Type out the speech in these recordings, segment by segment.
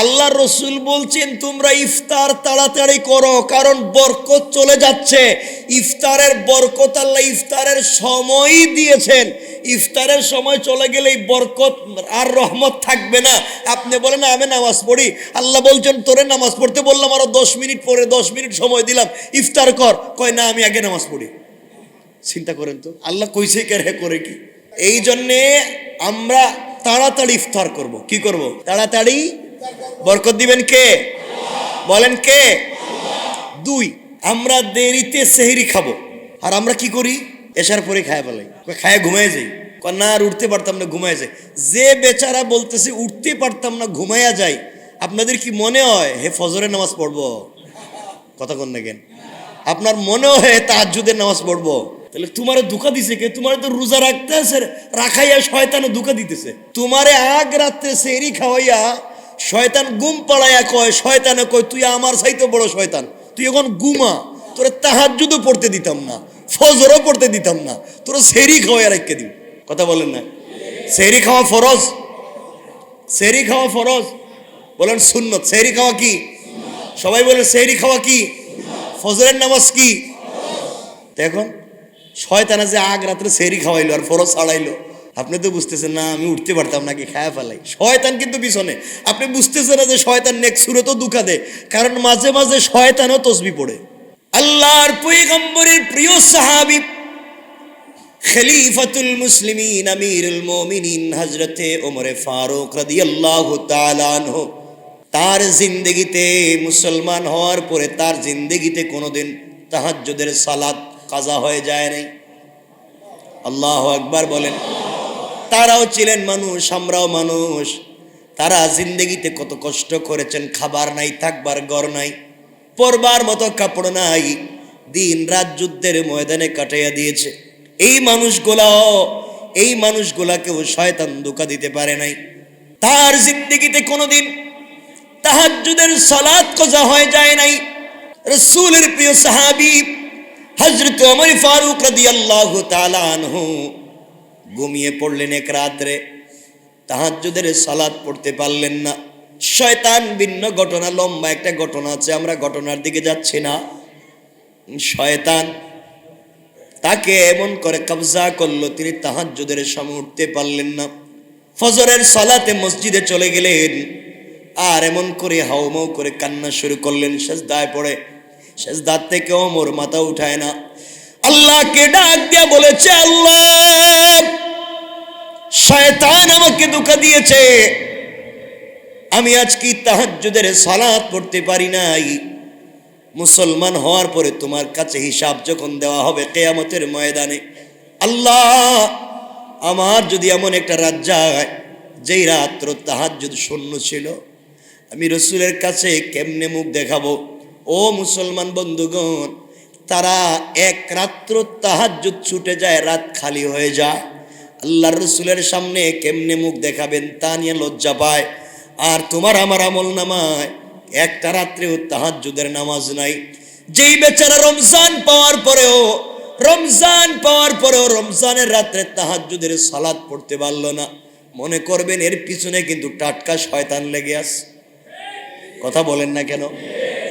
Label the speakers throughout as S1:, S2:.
S1: আল্লাহ রসুল বলছেন, তোমরা ইফতার তাড়াতাড়ি করো, কারণ বরকত চলে যাচ্ছে। ইফতারের বরকত আল্লাহ ইফতারের সময়ই দিয়েছেন। ইফতারের সময় চলে গেলে বরকত আর রহমত থাকবে না। আপনি বলেন, আমি নামাজ পড়ি। আল্লাহ বলছেন, তোরে নামাজ পড়তে বললাম, আরও দশ মিনিট পরে দশ মিনিট সময় দিলাম। ইফতার কর। কয়, না, আমি আগে নামাজ পড়ি। চিন্তা করেন তো, আল্লাহ কইছে কে রে, করে কি? এই জন্যে আমরা তাড়াতাড়ি ইফতার করব। কি করব? তাড়াতাড়ি বরকত দিবেন কে? বলেন কে? দুই, আমরা দেরিতে সেহরি খাব। আর আমরা কি করি? এসার পরে খায় ফেলাই। খায় ঘুমায় যাই। না, আর উঠতে পারতাম না, ঘুমায় যাই। যে বেচারা বলতেছে, উঠতে পারতাম না, ঘুমায়া যাই। আপনাদের কি মনে হয়? হে, ফজরের নামাজ পড়ব? কথা কন কেন? আপনার মনে হয় তাহাজুদের নামাজ পড়ব? তাহলে তোমারে ধোকা দিছে কে? তোমারে তো রোজা রাখতে আছে রাখাইয়া শয়তানে ধোকা দিতেছে। তোমারে আগ রাত্রে সেরি খাওয়াইয়া শয়তান গুম পাড়াইয়া কয়, শয়তানে কয়, তুই আমার চাইতে বড় শয়তান। তুই এখন গুমা। তোরে তাহাজুদও পড়তে দিতাম না, ফজরও পড়তে দিতাম না। তোরা সেরি খাওয়াইয়া রাখতে দিই কথা বলেন না সেরি খাওয়া ফরজ? সেরি খাওয়া ফরজ? বলেন সুন্নত। সেরি খাওয়া কি? সবাই বলেন সেহরি খাওয়া কি? ফজরের নামাজ কি? তো এখন শয়তানা যে আগ রাত্রে সেহরি খাওয়াইলো আর ফরজ ছাড়াইলো। আপনি তো বুঝতেছেন না, আমি উঠতে পারতাম নাকি খায়া ফেলাই। শয়তান কিন্তু পিছনে। আপনি বুঝতেছেন না যে শয়তান নেক সুরে তো দুঃখা দেয়, কারণ মাঝে মাঝে শয়তানও তসবি পড়ে। আল্লাহর পৈগম্বরের প্রিয় সাহাবি খলিফাতুল মুসলিমিন, আমিরুল মুমিনিন, হযরতে ওমরে ফারুক রাদিয়াল্লাহু তাআলা আনহু। তার জিন্দগিতে মুসলমান হওয়ার পরে তার জিন্দগিতে কোনোদিন তাহাজ্জুদের সালাত কাজা হয়ে যায় নাই। আল্লাহ আকবার বলেন। তারাও ছিলেন মানুষ, আমরাও মানুষ। তারা জিন্দগিতে কত কষ্ট করেছেন, খাবার নাই, থাকবার ঘর নাই, পরবার মতো কাপড় নাই, দিন রাত যুদ্ধের ময়দানে কাটাইয়া দিয়েছে। এই মানুষগুলাও, এই মানুষগুলাকেও শয়তান ধোকা দিতে পারে নাই। তার জিন্দগিতে কোনোদিন তাহাজ্জুদের সালাত কজা হয়ে যায় নাই। রসুলের প্রিয় সাহাবি হজরত অমর ফারুক রাদিয়াল্লাহু তাআলা আনহু ঘুমিয়ে পড়লেন এক রাত্রে। তাহাজ্জুদের সালাদ পড়তে পারলেন না। শয়তান ভিন্ন ঘটনা, লম্বা একটা ঘটনা আছে, আমরা ঘটনার দিকে যাচ্ছি না। শয়তান তাকে এমন করে কবজা করল, তিনি তাহাজ্জুদের সময় উঠতে পারলেন না। ফজরের সালাতে মসজিদে চলে গেলেন, আর এমন করে হাউমাউ করে কান্না শুরু করলেন শেষ দায় পড়ে। দাঁত থেকে ওমর মাথা উঠায় না। আল্লাহকে ডাক দিয়া বলেছে, আল্লাহ, শয়তান আমাকে ধোকা দিয়েছে। আমি আজকে তাহাজ্জুদের সালাত পড়তে পারি নাই। মুসলমান হওয়ার পরে তোমার কাছে হিসাব যখন দেওয়া হবে কেয়ামতের ময়দানে, আল্লাহ, আমার যদি এমন একটা রাত যায়, যেই রাত্র তাহাজ্জুদ শূন্য ছিল, আমি রসুলের কাছে কেমনে মুখ দেখাবো? ও মুসলমান বন্ধুগণ তারা এক রাত্র তাহাজ্জুদ ছুটে যায়, রাত খালি হয়ে যায়। আল্লাহ রসুলের সামনে কেমনে মুখ দেখাবেন তা নিয়ে লজ্জা পায়। আর তোমার আমার আমল নামায়, একটা রাত্রেও তাহাজ্জুদের নামাজ নাই। যেই বেচারা রমজান পাওয়ার পরেও, রমজান পাওয়ার পরেও রমজানের রাত্রে তাহাজ্জুদের সালাদ পড়তে পারল না। মনে করবেন এর পিছনে কিন্তু টাটকা শয়তান লেগে আস কথা বলেন না কেন?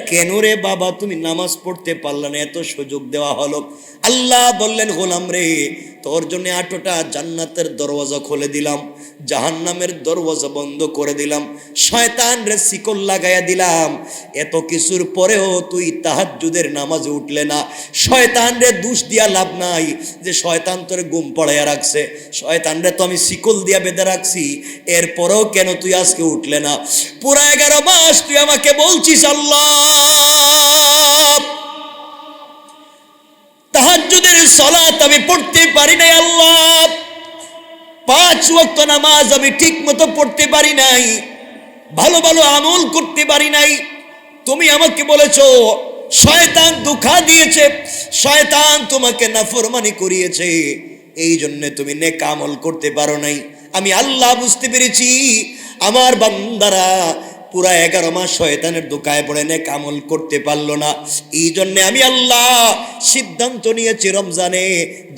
S1: কেন রে বাবা তুমি নামাজ পড়তে পারলে না? এত সুযোগ দেওয়া হলো। আল্লাহ বললেন, গোলাম রে, তোর জন্য আটোটা জান্নাতের দরওয়াজা খুলে দিলাম, জাহান্নামের দরওয়াজা বন্ধ করে দিলাম, শয়তান রে শিকল লাগাইয়া দিলাম। এত কিছুর পরেও তুই তাহাজ্জুদের নামাজে উঠলে না। শয়তান রে দুষ দিয়া লাভ নাই যে শয়তান তোরে গুম পড়াইয়া রাখছে। শয়তান রে তো আমি শিকল দিয়া বেঁধে রাখছি, এরপরেও কেন তুই আজকে উঠলে না? পুরা এগারো মাস তুই আমাকে বলছিস, আল্লাহ! তাহাজ্জুদের সলাত আমি পড়তে পারি নাই, আল্লাহ। পাঁচ ওয়াক্ত নামাজ আমি ঠিক মতো পড়তে পারি নাই, ভালো ভালো আমল করতে পারি নাই। তুমি আমাকে বলেছ, শয়তান দুঃখা দিয়েছে, শয়তান তোমাকে নাফরমানি করিয়েছে। এই জন্য তুমি নেক আমল করতে পারো নাই। আমি আল্লাহ বুঝতে পেরেছি, আমার বান্দারা পুরা এগারো মাস শয়তানের দোকায় পড়ে নে কামল করতে পারল না। এই জন্যে আমি আল্লাহ সিদ্ধান্ত নিয়েছি রমজানে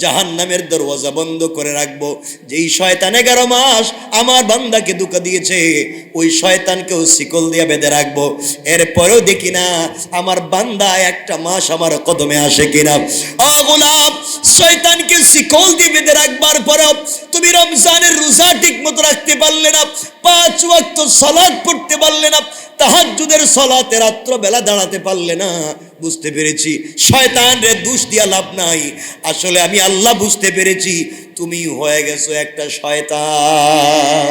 S1: জাহান নামের দরওয়াজা বন্ধ করে রাখব। যেই শয়তান এগারো মাস আমার বান্দাকে দুকা দিয়েছে, ওই শয়তানকেও শিকল দিয়ে বেঁধে রাখব। এরপরেও দেখি না, আমার বান্দা একটা মাস আমার কদমে আসে কিনা। শয়তানকে শিকল দিয়ে বেঁধে রাখবার পরেও তুমি রমজানের রোজা ঠিক মতো রাখতে পারলে না, পাঁচ ওয়াক্ত সালাদ পড়তে পারলে না, তাহাজ্জুদের সলাতে রাত্র বেলা দাঁড়াতে পারলে না। বুঝতে পেরেছি? শয়তান রে, দোষ দিয়া লাভ নাই। আসলে আমি আল্লাহ বুঝতে পেরেছি, তুমি হয়ে গেছো একটা শয়তান।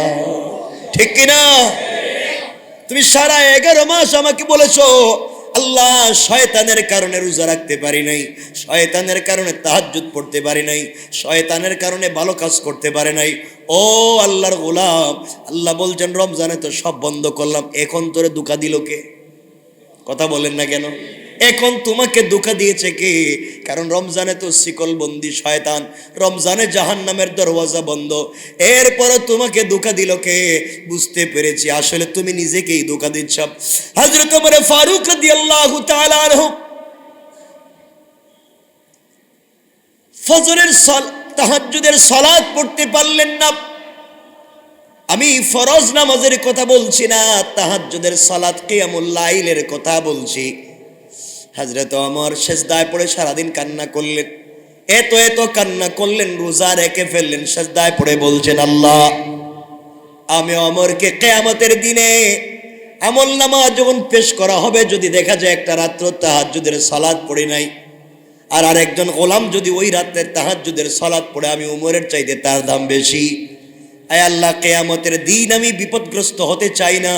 S1: ঠিক কিনা? তুমি সারা এগারো মাস আমাকে বলেছ আল্লাহ শয়তানের কারণে রোজা রাখতে পারি নাই, শয়তানের কারণে তাহাজ্জুদ পড়তে পারি নাই, শয়তানের কারণে ভালো কাজ করতে পারে নাই। ও আল্লাহর গোলাম, আল্লাহ বলছেন, রমজানে তো সব বন্ধ করলাম, এখন তোরে দুকা দিল কে? কথা বলেন না কেন? এখন তোমাকে দুঃখা দিয়েছে কে? কারণ রমজানে তো শিকল বন্দি শয়তান, রমজানে জাহান নামের দরওয়াজা বন্ধ। এরপর তোমাকে দুঃখা দিল কে? বুঝতে পেরেছি, আসলে তুমি নিজেকেই দুঃখা দিচ্ছ। হজরত মরে ফারুক রাদিয়াল্লাহু তাআলা আনহু ফজরের সল, তাহাজ্জুদের সালাত পড়তে পারলেন না। আমি ফরজ নামাজের কথা বলছি না, তাহাজ্জুদের সালাত কিয়ামুল লাইলের কথা বলছি। হযরত ওমর সেজদায় পড়ে সারাদিন কান্না করলেন। এত এত কান্না করলেন, রোজা রেখে ফেললেন, সেজদায় পড়ে বলছেন, আল্লাহ, আমি অমরকে কেয়ামতের দিনে আমল নামা যখন পেশ করা হবে, যদি দেখা যায় একটা রাত্র তাহাজ্জুদের সালাদ পড়ে নাই, আর আরেকজন গোলাম যদি ওই রাত্রের তাহাজ্জুদের সালাদ পড়ে, আমি উমরের চাইতে তার দাম বেশি। আয় আল্লাহ, কেয়ামতের দিন আমি বিপদগ্রস্ত হতে চাই না।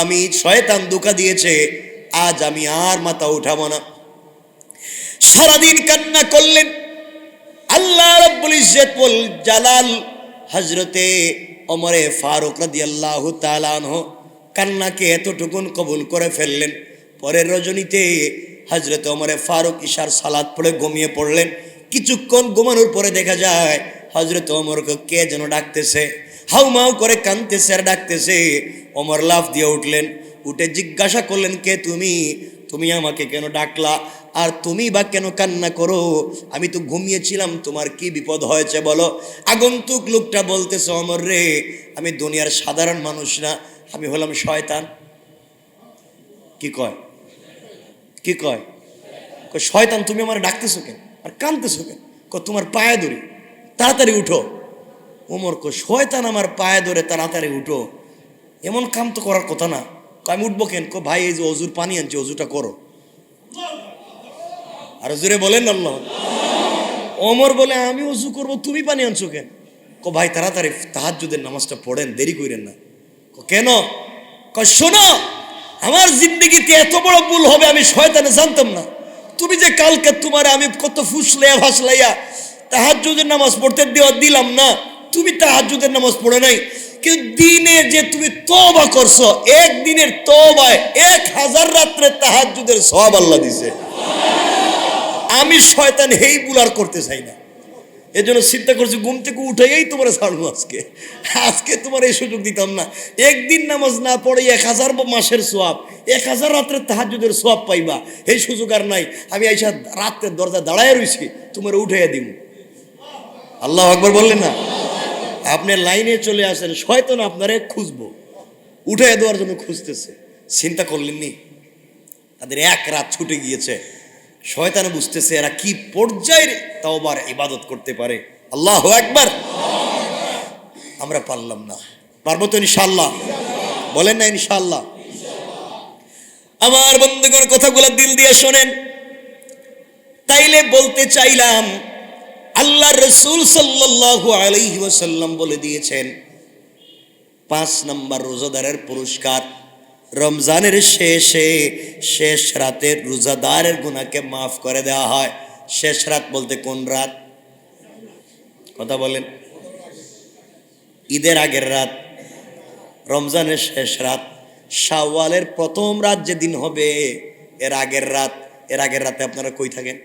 S1: আমি শয়তান দুকা দিয়েছে আজ আমি আর মাথা উঠাবো না। সারাদিন কান্না করলেন। আল্লাহ রব্বুল ইজ্জত বল জালাল হজরতে ওমরে ফারুক রাদিয়াল্লাহু তাআলা আনহু কান্নাকে এতটুকুন কবুল করে ফেললেন। পরের রজনীতে হজরত ওমরে ফারুক ইশার সালাত পড়ে ঘুমিয়ে পড়লেন। কিছুক্ষণ ঘুমানোর পরে দেখা যায় হজরত ওমরকে কে যেন ডাকতেছে। হাউমাউ করে কানতেছে আর ডাকতেছে। ওমর লাফ দিয়ে উঠলেন। উঠে জিজ্ঞাসা করলেন, কে তুমি? তুমি আমাকে কেন ডাকলা? আর তুমি বা কেন কান্না করো? আমি তো ঘুমিয়েছিলাম, তোমার কি বিপদ হয়েছে বলো? আগন্তুক লোকটা বলতেছে, অমর রে, আমি দুনিয়ার সাধারণ মানুষ না, আমি হলাম শয়তান। কি কয়? কি কয়? শয়তান, তুমি আমার ডাকতেছো কেন? আর কানতেছো কেন? তোমার পায়ে ধরি, তাড়াতাড়ি উঠো। ওমর কো শয়তান আমার পায়ে ধরে, তাড়াতাড়ি উঠো। এমন কাম তো করার কথা না। আমি উঠবো কেন? কো ভাই, এই যে অজুর পানি আনছি, অজুটা করো। আর জোরে বলেন আল্লাহ। ওমর বলে, আমি অজু করব, তুমি পানি আনছো কেন? কো ভাই, তাড়াতাড়ি তাহাজ্জুদের নামাজটা পড়েন, দেরি করেন না। কো কেন? কয়, শোনো, আমার জিন্দগিতে এত বড় ভুল হবে, আমি শয়তানে জানতাম না। তুমি যে কালকে তোমার আমি কত ফুসলাইয়া, ভাসলাইয়া তাহাজ্জুদের নামাজ পড়তে দেওয়া দিলাম না, তুমি তাহাজ্জুদের নামাজ পড়ে নাই। দিনে যে তুমি তবা করছ একদিনের তবায় এক হাজার রাত্রে তাহাজ্জুদের সব আল্লাহ দিছে। আমি শয়তান হেই বুলার করতে চাই না। এই জন্য চিন্তা করছি, ঘুম থেকে উঠেই তোমার ছাড়বো আজকে। আজকে তোমার এই সুযোগ দিতাম না। একদিন নামাজ না পড়ে এক হাজার মাসের সোয়াব এক হাজার রাত্রের তাহাজুদের সোয়াব পাইবা। এই সুযোগ আর নাই। আমি আইসা রাত্রের দরজা দাঁড়ায় রয়েছি তোমার উঠাইয়া দিব আল্লাহ আকবর বললেন না? আপনি লাইনে চলে আসেন, শয়তান আপনারে খুঁজবো। উঠাইয়া দেওয়ার জন্য খুঁজতেছে। চিন্তা করলেননি? তাদের এক রাত ছুটে গিয়েছে। শয়তানে বুঝতেছে এরা কি পর্যায়ের তাওবার, ইবাদত করতে পারে। আল্লাহ একবার আমরা পারলাম না। পারব তো ইনশাল্লাহ বলেন না ইনশাল্লাহ আমার বন্ধুগণ, কথাগুলো দিল দিয়ে শোনেন। তাইলে বলতে চাইলাম আল্লাহ রসুল সাল্লাল্লাহু আলাইহি ওয়াসাল্লাম বলে দিয়েছেন, পাঁচ নম্বর রোজাদারের পুরস্কার। রমজানের শেষে শেষ রাতে রোজাদারের গুনাহকে মাফ করে দেওয়া হয়। শেষ রাত বলতে কোন রাত? কথা বলেন। ঈদের আগের রাত, রমজানের শেষ রাত, শাওয়ালের প্রথম রাত যেদিন হবে, এর আগের রাত, এর আগের রাতে আপনারা কই থাকেন?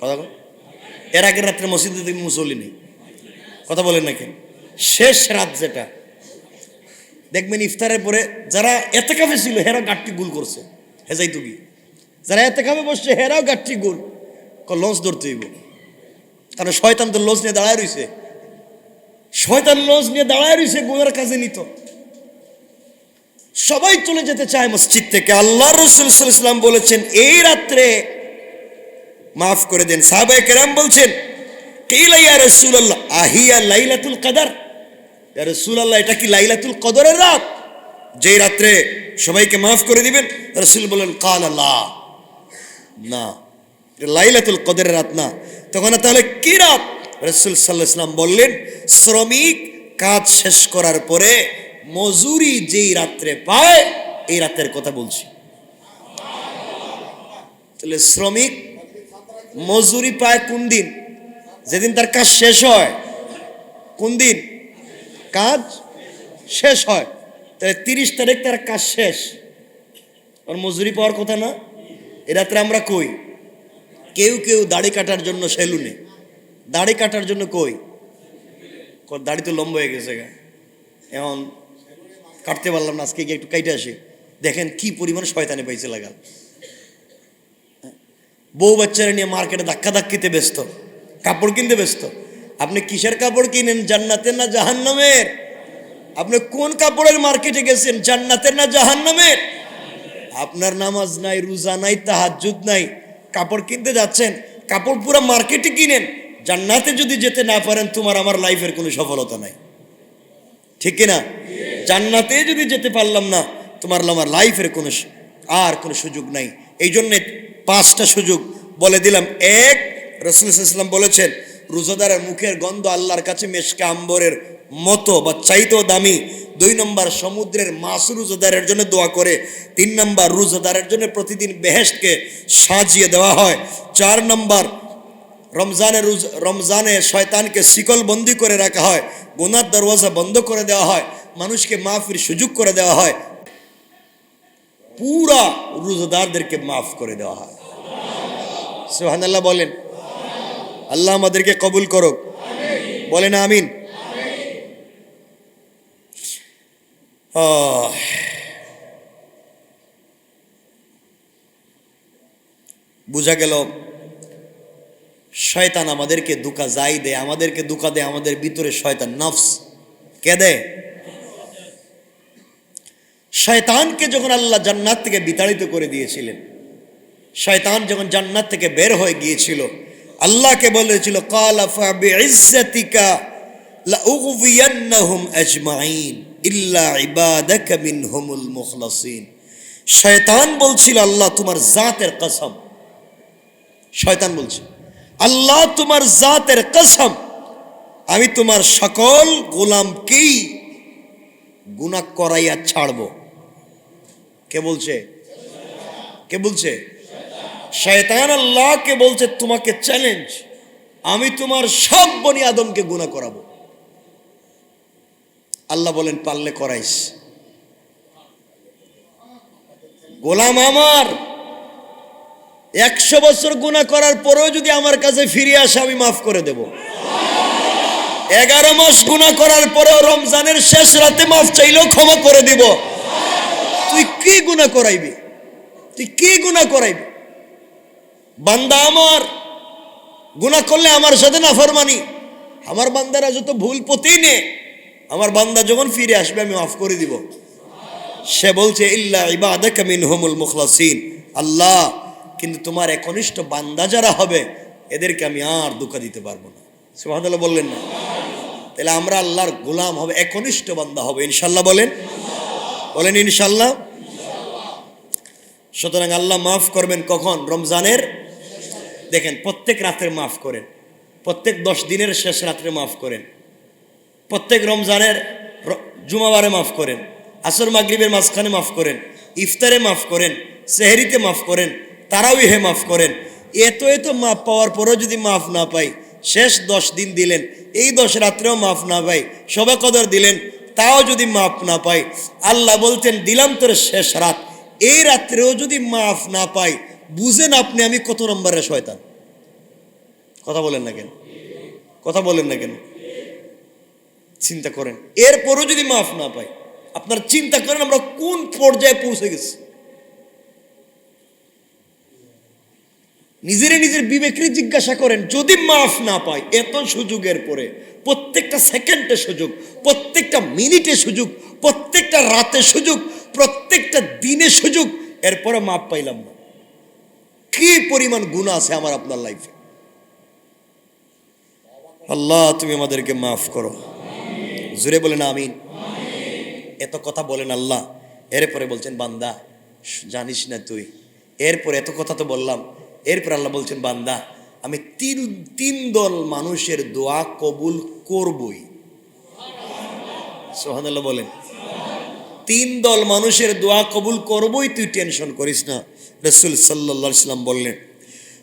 S1: কথা বল এর আগের রাত্রে মসজিদে দেখি মুসল্লি নেই। কথা বলেন নাকি শেষ রাত যেটা, দেখবেন ইফতারের পরে যারা এতে কাপে ছিল হেরা গাঠটি গুল করছে হেজাই তুগি যারা এতে কাপে বসছে, হেরাও গাঠটি গুল। লঞ্চ ধরতে হইব। কারণ শয়তান তো লঞ্চ নিয়ে দাঁড়ায় রইছে। শয়তান লঞ্চ নিয়ে দাঁড়ায় রইছে গুণের কাজে নিত। সবাই চলে যেতে চায় মসজিদ থেকে। আল্লাহ রসুল ইসলাম বলেছেন, এই রাত্রে মাফ করে দেন সাহাবাই কেরাম বলছেন আহিয়া লাইলাতুল এটা কি লাইলাতুল রাত? যেই রাত্রে সবাইকে মাফ করে দিবেন, রসুল কাল আল্লাহ না লাইলাতুল রাত না তখন তাহলে কি রাত? রসুল বললেন, শ্রমিক কাজ শেষ করার পরে মজুরি যেই রাত্রে পায়, এই রাতের কথা বলছি। তাহলে শ্রমিক মজুরি পায় কোন দিন? যেদিন তার কাজ শেষ হয়। কোন দিন? কাজ শেষ হয়। তাহলে তিরিশ তারিখ তার কাজ শেষ। আর মজুরি পাওয়ার কথা না? এ রাত্রে আমরা কই? কেউ কেউ দাড়ি কাটার জন্য সেলুনে। দাড়ি কাটার জন্য কই? দাড়ি তো লম্বা হয়ে গেছে গা। এখন কাটতে পারলাম না, আজকে গিয়ে একটু কাইটে আসি। দেখেন কি পরিমাণ শয়তানি পাইছে লাগাল। বউ বাচ্চারা নিয়ে মার্কেটে ধাক্কা ধাক্কিতে ব্যস্ত। কাপড় কিনতে ব্যস্ত। আপনি কিসের কাপড় কিনেন? জান্নাতের না জাহান্নামের? আপনি কোন কাপড়ের মার্কেটে গেছেন? জান্নাতের না জাহান্নামের? আপনার নামাজ নাই, রোজা নাই, তাহাজ্জুদ নাই। কাপড় কিনতে যাচ্ছেন, কাপড় পুরো মার্কেটে কিনেন। জান্নাতে যদি যেতে না পারেন, তোমার আমার লাইফের কোনো সফলতা নাই। ঠিক কিনা? জান্নাতে যদি যেতে পারলাম না, তোমার আমার লাইফের কোনো আর কোনো সুযোগ নাই। এই জন্যে পাঁচটা সুযোগ বলে দিলাম। এক, রসুল ইসলাম বলেছেন, রোজাদারের মুখের গন্ধ আল্লাহর কাছে মেশকা আম্বরের মতো বা চাইতেও দামি। দুই নম্বর, সমুদ্রের মাছ রোজাদারের জন্য দোয়া করে। তিন নম্বর, রোজাদারের জন্য প্রতিদিন বেহেশকে সাজিয়ে দেওয়া হয়। চার নম্বর, রমজানে রোজ রমজানে শয়তানকে শিকল বন্দি করে রাখা হয়। গুনার দরওয়াজা বন্ধ করে দেওয়া হয়। মানুষকে মাফির সুযোগ করে দেওয়া হয়। পুরা রোজাদারদেরকে মাফ করে দেওয়া হয়। সুহানাল্লাহ বলেন। আল্লাহ আমাদেরকে কবুল করুক। বলেন আমিন। বোঝা গেল, শয়তান আমাদেরকে দুকা যাই দেয়, আমাদেরকে দুকা দেয়, আমাদের ভিতরে শয়তান, নফস। কে দেয়? শয়তানকে যখন আল্লাহ জান্নাত থেকে বিতাড়িত করে দিয়েছিলেন, শয়তান যখন জান্নাত থেকে বের হয়ে গিয়েছিল, আল্লাহকে বলেছিল শয়তান বলছিল, আল্লাহ তোমার জাতের কসম। শয়তান বলছে, আল্লাহ তোমার জাতের কসম, আমি তোমার সকল গোলামকেই গুনাহ করাইয়া ছাড়ব। কে বলছে? কে বলছে? শয়তান আল্লাহকে বলছে, তোমাকে চ্যালেঞ্জ আমি তোমার সব বনি আদমকে গুনাহ করাবো। আল্লাহ বলেন, পারলে করাইস। গোলাম আমার, একশো বছর গুণা করার পরেও যদি আমার কাছে ফিরে আসে, আমি মাফ করে দেব। এগারো মাস গুণা করার পরেও রমজানের শেষ রাতে মাফ চাইলেও ক্ষমা করে দিব। তুই কি গুণা করাইবি? তুই কি গুণা করাইবি? বান্দা আমার গুণা করলে আমার সাথে না ফরমানি আমার বান্দারা যত ভুল পতেই নে, আমার বান্দা যখন ফিরে আসবে, আমি মাফ করে দিব। সে বলছে, ইল্লা ইবাদাকা মিনহুমুল মুখলাসিন। আল্লাহ, কিন্তু তোমার একনিষ্ঠ বান্দা যারা হবে, এদেরকে আমি আর দুঃখ দিতে পারব না। সুবহানাল্লাহ বললেন না? তাহলে আমরা আল্লাহর গোলাম হবে, একনিষ্ঠ বান্দা হবে ইনশাল্লাহ বলেন। বলেন ইনশাল্লাহ সুতরাং আল্লাহ মাফ করবেন কখন? রমজানের? দেখেন, প্রত্যেক রাতের মাফ করেন। প্রত্যেক দশ দিনের শেষ রাত্রে মাফ করেন। প্রত্যেক রমজানের জুমাবারে মাফ করেন। আসর মাগরিবের মাঝখানে মাফ করেন। ইফতারে মাফ করেন। সেহরিতে মাফ করেন। তারাউইহে মাফ করেন। এত এত মাফ পাওয়ার পরেও যদি মাফ না পাই, শেষ দশ দিন দিলেন, এই দশ রাত্রেও মাফ না পাই সবে কদর দিলেন তাও যদি মাফ না পাই, আল্লাহ বলছেন, দিলাম তোর শেষ রাত। এই রাত্রেও যদি মাফ না পাই, বুঝেন আপনি আমি কত নম্বরের শয়তান। কথা বলেন না কেন? কথা বলেন না কেন? চিন্তা করেন। এরপরও যদি মাফ না পাই, আপনার চিন্তা করেন আমরা কোন পর্যায়ে পৌঁছে গেছি? নিজেরে নিজের বিবেকরে জিজ্ঞাসা করেন, যদি মাফ না পাই, এত সুযোগের পরে প্রত্যেকটা সেকেন্ডে সুযোগ, প্রত্যেকটা মিনিটে সুযোগ, প্রত্যেকটা রাতে সুযোগ, প্রত্যেকটা দিনে সুযোগ এরপরে মাপ পাইলাম না। কি পরিমাণ গুণা আছে আমার আপনার লাইফে আল্লাহ, তুমি আমাদেরকে মাফ করো। জুড়ে বলেন আমিন। এত কথা বলেন আল্লাহ, এরপরে বলছেন, বান্দা, জানিস না তুই? এরপরে এত কথা তো বললাম এরপর আল্লাহ বলছেন, বান্দা, আমি তিন তিন দল মানুষের দোয়া কবুল করবই। সোহানাল্লাহ বলেন। তিন দল মানুষের দোয়া কবুল করবই, তুই টেনশন করিস না। রসুল সাল্লা সাল্লাম বললেন,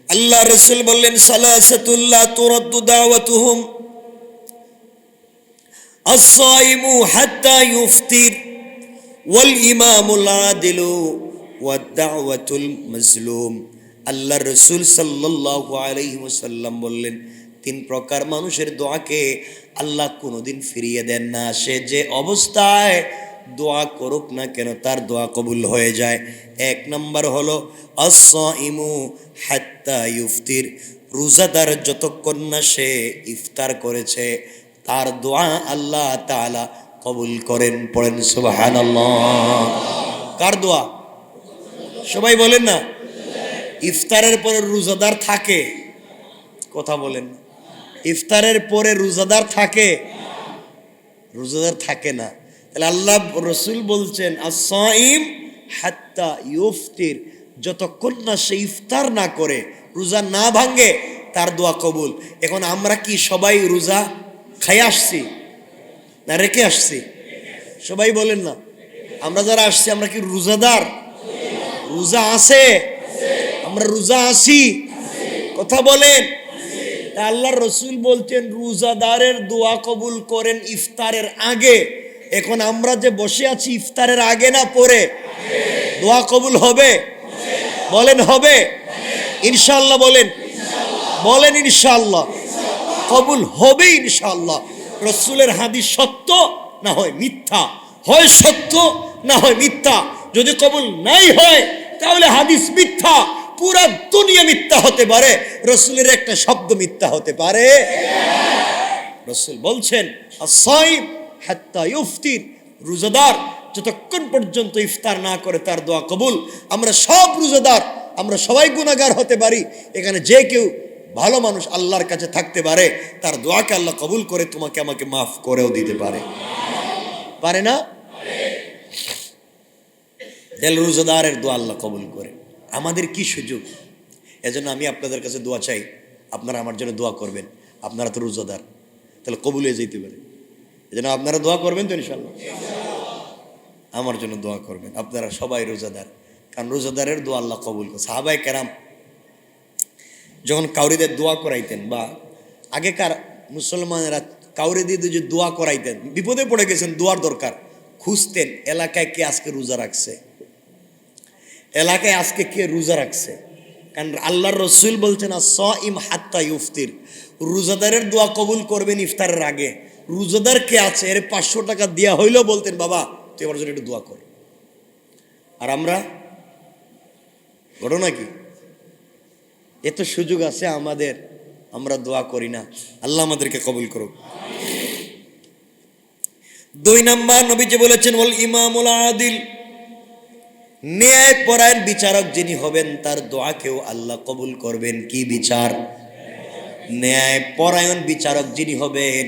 S1: আল্লাহ রসুল বললেন সালাসাতুল্লাহ তুরদ্দু দাওয়াতুহুম আসাইমু হাত্তা ইউফতির, ওয়াল ইমামুল আদিলু ওয়াদ দাওয়াতুল মাজলুম। আল্লাহ রসুল সাল্লাল্লাহু আলাইহি ওয়াসাল্লাম বললেন, তিন প্রকার মানুষের দোয়াকে আল্লাহ কোনোদিন ফিরিয়ে দেন না। সে যে অবস্থায় দোয়া করুক না কেন, তার দোয়া কবুল হয়ে যায়। এক নম্বর হলো ইমু হাত্তা ইফতির রোজাদার যতক্ষণ না সে ইফতার করেছে, তার দোয়া আল্লাহ তাআলা কবুল করেন, পড়েন সুবহানাল্লাহ। কার দোয়া? সবাই বলেন না। ইফতারের পরে রোজাদার থাকে। কথা বলেন। ইফতারের পরে রোজাদার থাকে। রোজাদার থাকে না। তাহলে আল্লাহ রসুল বলছেন আসাইম হাত্তা ইফতির যতক্ষণ না সে ইফতার না করে, রোজা না ভাঙ্গে তার দোয়া কবুল। এখন আমরা কি সবাই রোজা খাই আসছি না রেখে আসছি? সবাই বলেন না। আমরা যারা আসছি, আমরা কি রোজাদার? রোজা আছে। আমরা রোজা আসি কথা বলেন। আল্লাহ রসুল বলছেন, রোজাদারের দোয়া কবুল করেন ইফতারের আগে। এখন আমরা যে বসে আছি, ইফতারের আগে না পরে? দোয়া কবুল হবে? বলেন হবে? ইনশাল্লাহ বলেন। বলেন ইনশাল্লাহ কবুল হবে ইনশাল্লাহ রসুলের হাদিস সত্য না হয় মিথ্যা? হয় সত্য না হয় মিথ্যা? যদি কবুল নাই হয়, তাহলে হাদিস মিথ্যা। পুরা দুনিয়া মিথ্যা হতে পারে, রসুলের একটা শব্দ মিথ্যা হতে পারে। রসুল বলছেন রোজাদার যতক্ষণ পর্যন্ত ইফতার না করে তার দোয়া কবুল। আমরা সব রোজাদার, আমরা সবাই গুণাগার হতে পারি। এখানে যে কেউ ভালো মানুষ আল্লাহর কাছে থাকতে পারে, তার দোয়াকে আল্লাহ কবুল করে তোমাকে আমাকে মাফ করেও দিতে পারে। পারে না? দেল রোজাদারের দোয়া আল্লাহ কবুল করে। আমাদের কি সুযোগ? এজন্য আমি আপনাদের কাছে দোয়া চাই, আপনারা আমার জন্য দোয়া করবেন। আপনারা তো রোজাদার, তাহলে কবুল হয়ে যেতে পারে। এজন্য আপনারা দোয়া করবেন তো ইনশাল্লাহ আমার জন্য দোয়া করবেন, আপনারা সবাই রোজাদার। কারণ রোজাদারের দোয়া আল্লাহ কবুল করে। সাহাবাই কেরাম যখন কাউরিদের দোয়া করাইতেন বা আগেকার মুসলমানেরা কাউরে দিয়ে যে দোয়া করাইতেন, বিপদে পড়ে গেছেন, দোয়ার দরকার। খুঁজতেন, এলাকায় কে আজকে রোজা রাখছে? এলাকায় আজকে কে রোজা রাখছে? কারণ আল্লাহর রসুল বলছেন স ইম হাত্তা ইফতির রোজাদারের দোয়া কবুল করবেন ইফতারের আগে। রোজাদার কে আছে? এর পাঁচশো টাকা দেওয়া হইলেও বলতেন, বাবা, তুই আমার জন্য একটু দোয়া কর। আর আমরা? ঘটনা কি? এত সুযোগ আছে আমাদের, আমরা দোয়া করি না। আল্লাহ আমাদেরকে কবুল করুক। দুই নাম্বার নবীজি বলেছেন ওল ইমামুল আদিল। ন্যায় পরায়ণ বিচারক যিনি হবেন, তার দোয়াকেও আল্লাহ কবুল করবেন। কি বিচার? ন্যায় পরায়ণ বিচারক যিনি হবেন,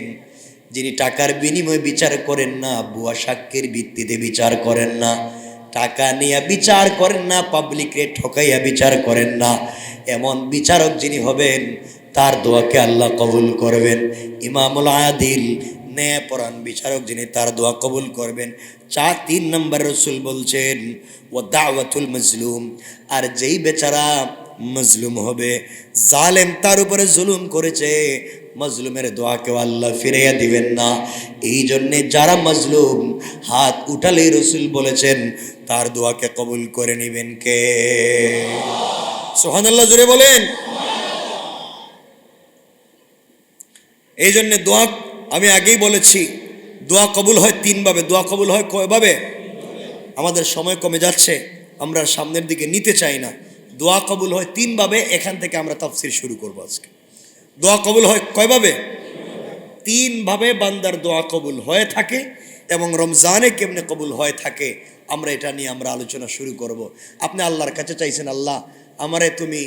S1: যিনি টাকার বিনিময়ে বিচার করেন না বুয়া সাক্ষীর ভিত্তিতে বিচার করেন না। টাকা নিয়ে বিচার করেন না পাবলিকরে ঠকাইয়া বিচার করেন না। এমন বিচারক যিনি হবেন, তার দোয়াকে আল্লাহ কবুল করবেন। ইমামুল আদিল ন্যায়পরাণ বিচারক যিনি তার দোয়া কবুল করবেন চার তিন নম্বর রসুল বলছেন ও দাওয়াতুল মজলুম আর যেই বেচারা মজলুম হবে, জালেম তার উপরে জুলুম করেছে, মজলুমের দোয়াকেও আল্লাহ ফিরাইয়া দিবেন না। এই জন্যে যারা মজলুম, হাত উঠালেই রসুল বলেছেন, তার দোয়াকে কবুল করে নিবেন কে? সোহানাল্লাহ জুড়ে বলেন। এই জন্যে দোয়া আমি আগেই বলেছি, দোয়া কবুল হয় তিনভাবে। দোয়া কবুল হয় কয়ভাবে? আমাদের সময় কমে যাচ্ছে, আমরা সামনের দিকে নিতে চাই না। দোয়া কবুল হয় তিনভাবে, এখান থেকে আমরা তাফসির শুরু করব আজকে। দোয়া কবুল হয় কয়ভাবে? তিনভাবে বান্দার দোয়া কবুল হয়ে থাকে এবং রমজানে কেমনে কবুল হয়ে থাকে, আমরা এটা নিয়ে আমরা আলোচনা শুরু করব। আপনি আল্লাহর কাছে চাইছেন, আল্লাহ, আমারে তুমি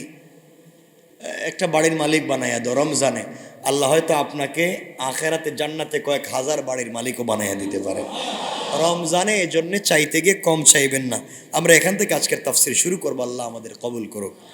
S1: একটা বাড়ির মালিক বানাইয়া দাও রমজানে। আল্লাহ হয়তো আপনাকে আখেরাতে জান্নাতে কয়েক হাজার বাড়ির মালিকও বানাইয়া দিতে পারে। রমজানে এজন্যে জন্যে চাইতে গিয়ে কম চাইবেন না। আমরা এখান থেকে আজকের তাফসির শুরু করব। আল্লাহ আমাদের কবুল করুক।